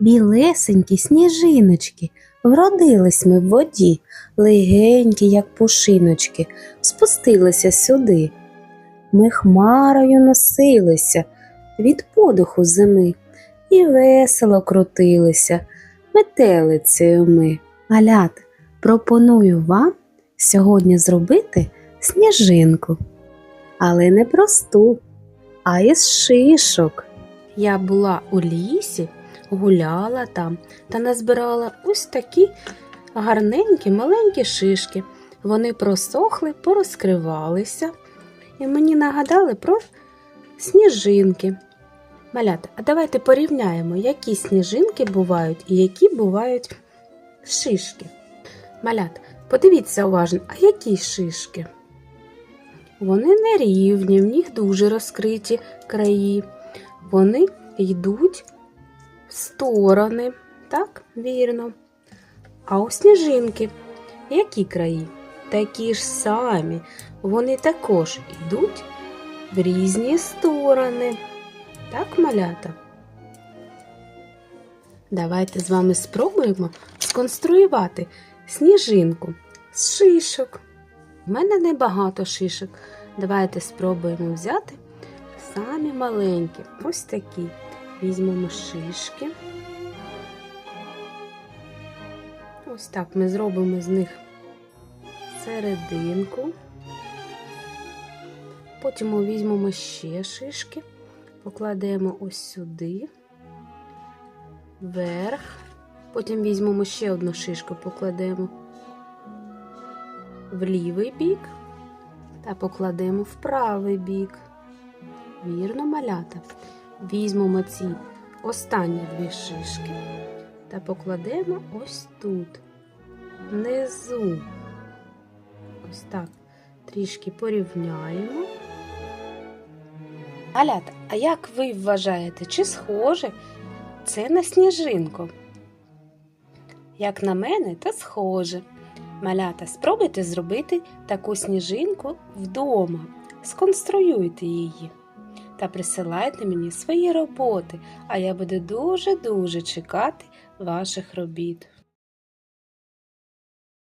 білесенькі сніжиночки. Вродились ми в воді, легенькі, як пушиночки, спустилися сюди. Ми хмарою носилися від подуху зими і весело крутилися метелицею ми. Малят, пропоную вам сьогодні зробити сніжинку, але не просту, а із шишок. Я була у лісі, гуляла там та назбирала ось такі гарненькі маленькі шишки. Вони просохли, порозкривалися і мені нагадали про сніжинки. Малята, а давайте порівняємо, які сніжинки бувають і які бувають шишки. Малята, подивіться уважно, а які шишки? Вони нерівні, в них дуже розкриті краї. Вони йдуть сторони, так, вірно. А у сніжинки які краї? Такі ж самі. Вони також йдуть в різні сторони. Так, малята? Давайте з вами спробуємо сконструювати сніжинку з шишок. У мене небагато шишок. Давайте спробуємо взяти самі маленькі. Ось такі. Візьмемо шишки. Ось так ми зробимо з них серединку. Потім візьмемо ще шишки, покладемо ось сюди, вверх. Потім візьмемо ще одну шишку, покладемо в лівий бік та покладемо в правий бік. Вірно, малята. Візьмемо ці останні дві шишки та покладемо ось тут, внизу. Ось так трішки порівняємо. Малята, а як ви вважаєте, чи схоже це на сніжинку? Як на мене, то схоже. Малята, спробуйте зробити таку сніжинку вдома. Сконструюйте її та присилайте мені свої роботи, а я буду дуже-дуже чекати ваших робіт.